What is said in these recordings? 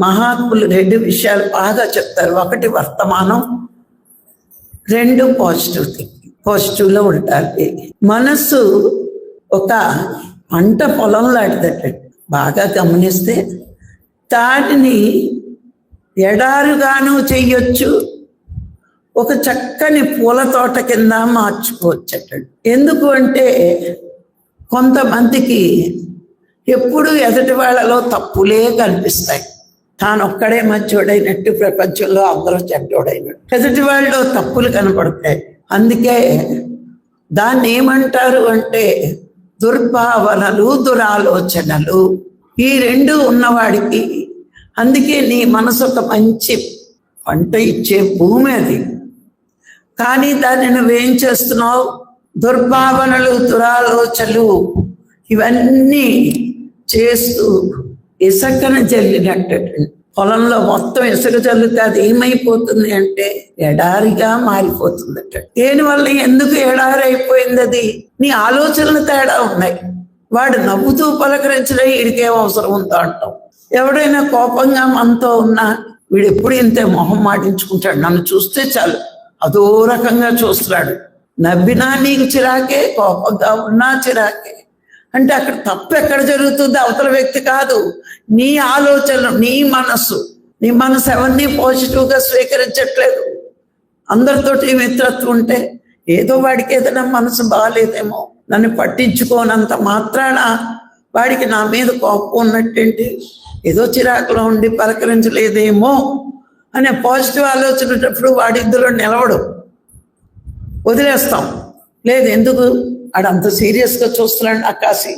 మహాత్ములు రెండు విషయాలు బాగా చెప్తారు. ఒకటి వర్తమానం రెండు పాజిటివ్ థింకింగ్ పాజిటివ్లో ఉండాలి. మనస్సు ఒక పంట పొలం లాంటిదట బాగా గమనిస్తే దాటిని ఎడారుగాను చెయ్యొచ్చు. ఒక చక్కని పూల తోట కింద మార్చుకోవచ్చు ఎందుకు అంటే కొంతమందికి ఎప్పుడు ఎదుటి వాళ్ళలో తప్పులే కనిపిస్తాయి. తాను ఒక్కడే మంచోడైనట్టు ప్రపంచంలో అందరూ చెడ్డోడైనట్టు. ఎదుటి వాళ్ళలో తప్పులు కనపడతాయి. అందుకే దాన్ని ఏమంటారు అంటే దుర్భావనలు దురాలోచనలు ఈ రెండు ఉన్నవాడికి. అందుకే నీ మనసు ఒక మంచి పంట ఇచ్చే భూమి అది. కానీ దాన్ని నువ్వేం చేస్తున్నావు? దుర్భావనలు దురాలోచనలు ఇవన్నీ చేస్తూ ఇసుకన చల్లినట్టు పొలంలో మొత్తం ఇసుక చల్లితే అది ఏమైపోతుంది అంటే ఎడారిగా మారిపోతుందట. దేనివల్ల ఎందుకు ఎడారి అయిపోయింది అది? నీ ఆలోచనలు తేడా ఉన్నాయి. వాడు నవ్వుతూ పలకరించడం వీడికేం అవసరం ఉందో అంటాం ఎవడైనా కోపంగా మనతో ఉన్నా వీడు ఎప్పుడు ఇంతే మొహం మాటించుకుంటాడు. నన్ను చూస్తే చాలు. అదో రకంగా చూస్తున్నాడు. నవ్వినా నీకు చిరాకే కోపంగా ఉన్నా చిరాకే. అంటే అక్కడ తప్పు ఎక్కడ జరుగుతుంది అవతల వ్యక్తి కాదు. నీ ఆలోచనలు నీ మనస్సు నీ మనసు ఎవరిని పాజిటివ్గా స్వీకరించట్లేదు. అందరితోటి మిత్రత్వం ఉంటే ఏదో వాడికి ఏదైనా మనసు బాగాలేదేమో. నన్ను పట్టించుకోనంత మాత్రాన వాడికి నా మీద కోపం ఉన్నట్టేంటి? ఏదో చిరాకులో ఉండి పలకరించలేదేమో అనే పాజిటివ్ ఆలోచనటప్పుడు వాడిద్దరూ వాడిద్దరు నిలవడు. వదిలేస్తాం. లేదు ఎందుకు? ఆడు అంత సీరియస్గా చూస్తున్నాడు ఆకాశి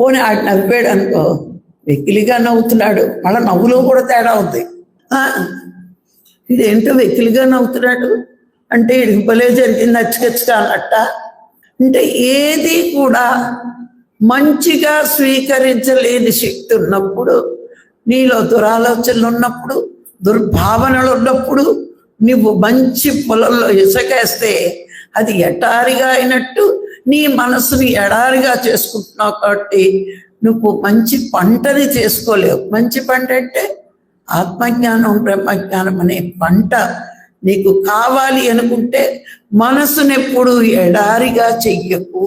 పోనీ ఆడు నవ్వాడు అనుకో వెకిలిగా నవ్వుతున్నాడు. మళ్ళీ నవ్వులో కూడా తేడా ఉంది. ఇదేంటో వెకిలిగా నవ్వుతున్నాడు? అంటే ఇడికి భలే జరిగింది అచ్చకచ్చగా అన్నట్ట. అంటే ఏది కూడా మంచిగా స్వీకరించలేని శక్తి ఉన్నప్పుడు నీలో దురాలోచనలు ఉన్నప్పుడు దుర్భావనలు ఉన్నప్పుడు నువ్వు మంచి పొలంలో ఇసుకేస్తే అది ఎటారిగా అయినట్టు నీ మనసుని ఎడారిగా చేసుకుంటున్నావు కాబట్టి నువ్వు మంచి పంటని చేసుకోలేవు. మంచి పంట అంటే ఆత్మజ్ఞానం బ్రహ్మజ్ఞానం అనే పంట నీకు కావాలి అనుకుంటే మనసునెప్పుడు ఎడారిగా చెయ్యకు.